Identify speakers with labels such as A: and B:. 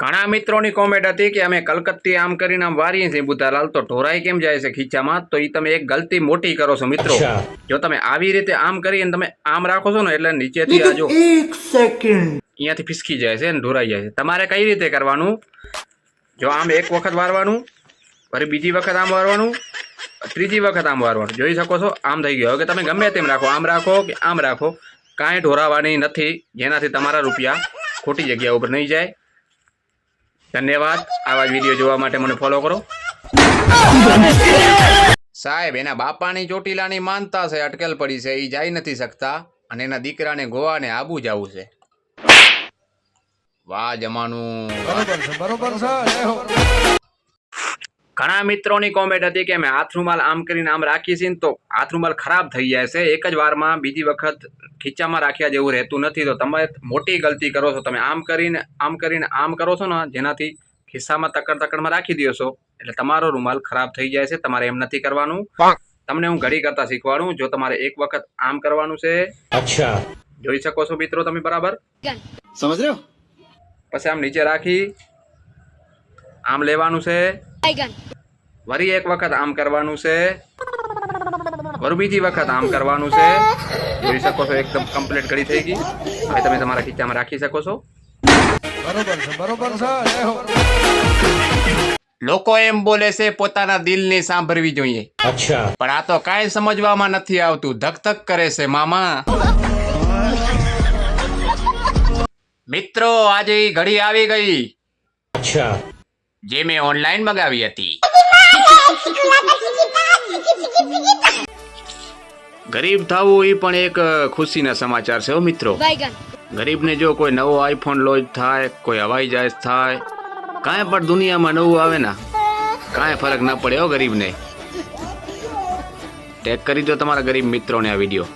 A: ઘણા મિત્રોની કોમેન્ટ હતી કે અમે કલકત્તી આમ કરીને આમ વારીએ છીએ બુધાલાલ તો ઢોરાઈ કેમ જાય છે ખીચામાં? તો એ તમે એક ગલતી મોટી કરો છો મિત્રો. જો તમે આવી રીતે આમ કરીને તમે આમ રાખો છો ને એટલે નીચેથી આ જો
B: એક સેકન્ડ
A: અહીંયાથી ફિસકી જાય છે અને ઢોરાઈ જાય છે. તમારે કઈ રીતે કરવાનું? જો આમ એક વખત વારવાનું ફરી બીજી વખત આમ વારવાનું ત્રીજી વખત આમ વારવાનું. જોઈ શકો છો આમ થઈ ગયો. હવે કે તમે ગમે તેમ રાખો. આમ રાખો કે આમ રાખો. કાંઈ ઢોરાવાની નથી. જેનાથી તમારા રૂપિયા ખોટી જગ્યા ઉપર નહીં જાય. ધન્યવાદ. આવા જ વીડિયો જોવા માટે મને ફોલો કરો. સાહેબ એના બાપાની ચોટીલાની માનતા છે અટકેલ પડી છે એ જઈ નથી શકતા અને એના દીકરાને ગોવાને આબુ જવું છે. વાહ જમાનું. ઘણા મિત્રોની કોમેન્ટ હતી કે મેં હાથ રૂમાલ આમ કરીને આમ રાખીએ છીએ તો હાથ રૂમાલ ખરાબ થઈ જાય છે. એક જ વારમાં બીજી વખત ખીચામાં રાખ્યા જેવું રહેતું નથી. તો તમે મોટી ગલતી કરો છો. તમે આમ કરીને આમ કરીને આમ કરો છો ને જેનાથી ખિસ્સામાં તકડ તકડમાં રાખી દો છો. એટલે તમારો રૂમાલ ખરાબ થઈ જાય છે. તમારે એમ નથી કરવાનું. તમને હું ઘડી કરતા શીખવાડું. જો તમારે એક વખત આમ કરવાનું છે.
C: અચ્છા.
A: જોઈ શકો છો મિત્રો તમે બરાબર?
B: સમજ રહ્યો?
A: પછી આમ નીચે રાખી. આમ લેવાનું છે. વરી એક વખત આમ કરવાનું છે. વરું બીજી વખત આમ કરવાનું છે. જોઈ શકો છો એકદમ કમ્પ્લીટ કરી થઈ ગઈ. હવે તમે તમારા ખીચામાં રાખી શકો છો. લોકો એમ બોલે છે પોતાના દિલને સાંભળવી જોઈએ. પણ આ તો કાંઈ સમજવામાં નથી આવતું. ધક કરે છે મામા. મિત્રો આજે ઘડી આવી ગઈ. જે મેં ઓનલાઈન મગાવી હતી. ગરીબ થવું એ પણ એક ખુશીના સમાચાર છે હો મિત્રો. ગરીબને જો કોઈ નવો આઈફોન લોન્ચ થાય કોઈ હવાઈ જહાજ થાય કાંઈ પણ દુનિયામાં નવું આવે ના કાંઈ ફરક ના પડે હો ગરીબને. ટેગ કરી દો તમારા ગરીબ મિત્રોને આ વીડિયો